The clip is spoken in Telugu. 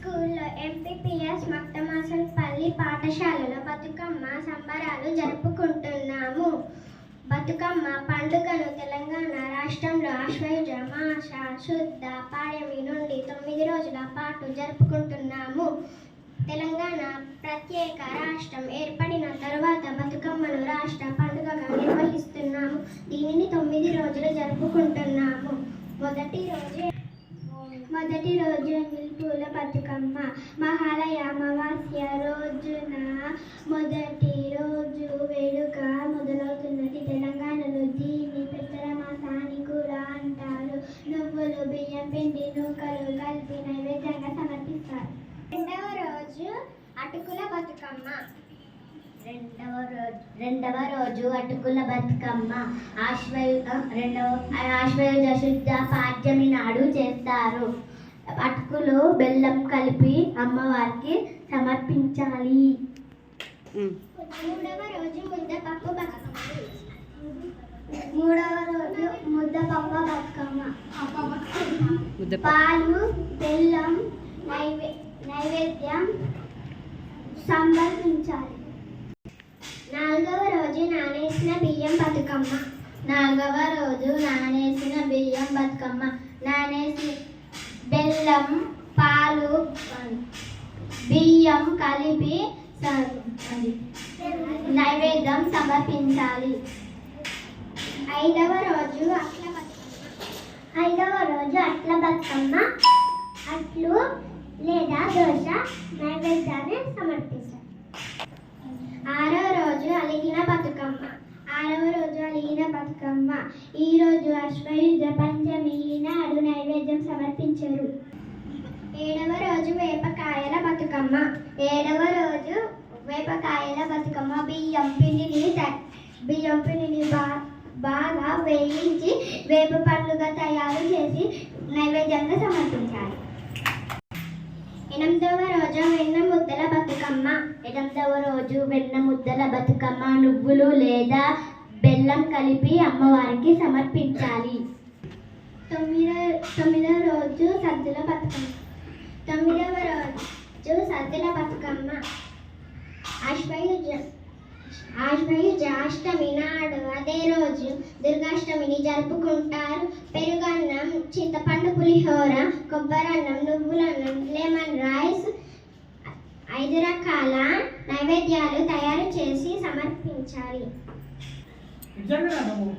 స్కూల్లో ఎంపీపీఎస్ మక్తమాసంపల్లి పాఠశాలలో బతుకమ్మ సంబరాలు జరుపుకుంటున్నాము. బతుకమ్మ పండుగను తెలంగాణ రాష్ట్రంలో ఆశ్వయుజ మాస శుద్ధ పాడమి నుండి తొమ్మిది రోజుల పాటు జరుపుకుంటున్నాము. తెలంగాణ ప్రత్యేక రాష్ట్రం ఏర్పడిన తరువాత బతుకమ్మను రాష్ట్ర పండుగగా నిర్వహిస్తున్నాము. దీనిని తొమ్మిది రోజులు జరుపుకుంటున్నాము. మొదటి రోజే మొదటి రోజు నిల్పుల బతుకమ్మ మహాలయ అమావాస్య రెండవ రోజు రెండవ రోజు అటుకుల బతుకమ్మ ఆశ్వయు రెండవ ఆశ్వయుజ శుద్ధ పాడ్యమి నాడు చేస్తారు. అటుకులు బెల్లం కలిపి అమ్మవారికి సమర్పించాలి. మూడవ రోజు ముద్దపప్పు బతుకమ్మ. మూడవ రోజు ముద్దపప్పు బతుకమ్మ. పాలు బెల్లం నైవే నైవేద్యం రోజు నానేసిన బియ్యం బతుకమ్మ. నాలుగవ రోజు నానేసిన బియ్యం బతుకమ్మ. నానేసి బెల్లం పాలు బియ్యం కలిపి నైవేద్యం సమర్పించాలి. ఐదవ రోజు అట్ల బతుకమ్మ. ఐదవ రోజు అట్ల బతుకమ్మ. అట్లు లేదా దోశ నైవేద్యాన్ని సమర్పించాలి. ఆరవ రోజు అలిగిన బతుకమ్మ. బతుకమ్మ ఈ రోజు అశ్వయుజ పంచమి నాడు నైవేద్యం సమర్పించారు. ఏడవ రోజు వేపకాయల బతుకమ్మ. ఏడవ రోజు వేపకాయల బతుకమ్మ. బియ్యం పిండిని బియ్యం పిండిని బా బాగా వేయించి వేప పండ్లుగా తయారు చేసి నైవేద్యంగా సమర్పించాలి. ఎనిమిదవ రోజు వెన్న ముద్దల బతుకమ్మ. ఎనిమిదవ రోజు వెన్న ముద్దల బతుకమ్మ. నువ్వులు లేదా బెల్లం కలిపి అమ్మవారికి సమర్పించాలి. తొమ్మిదవ తొమ్మిదవ రోజు సద్దుల బతుకమ్మ. తొమ్మిదవ రోజు సద్దుల బతుకమ్మ. అశ్వయుజ ఆశ్వయుజ అష్టమి నాడు అదే రోజు దుర్గాష్టమిని జరుపుకుంటారు. పెరుగన్నం చింతపండు పులిహోర కొబ్బరన్నం నువ్వులన్నం లెమన్ రైస్ ఐదు రకాల నైవేద్యాలు తయారు చేసి సమర్పించాలి. 你见面了等会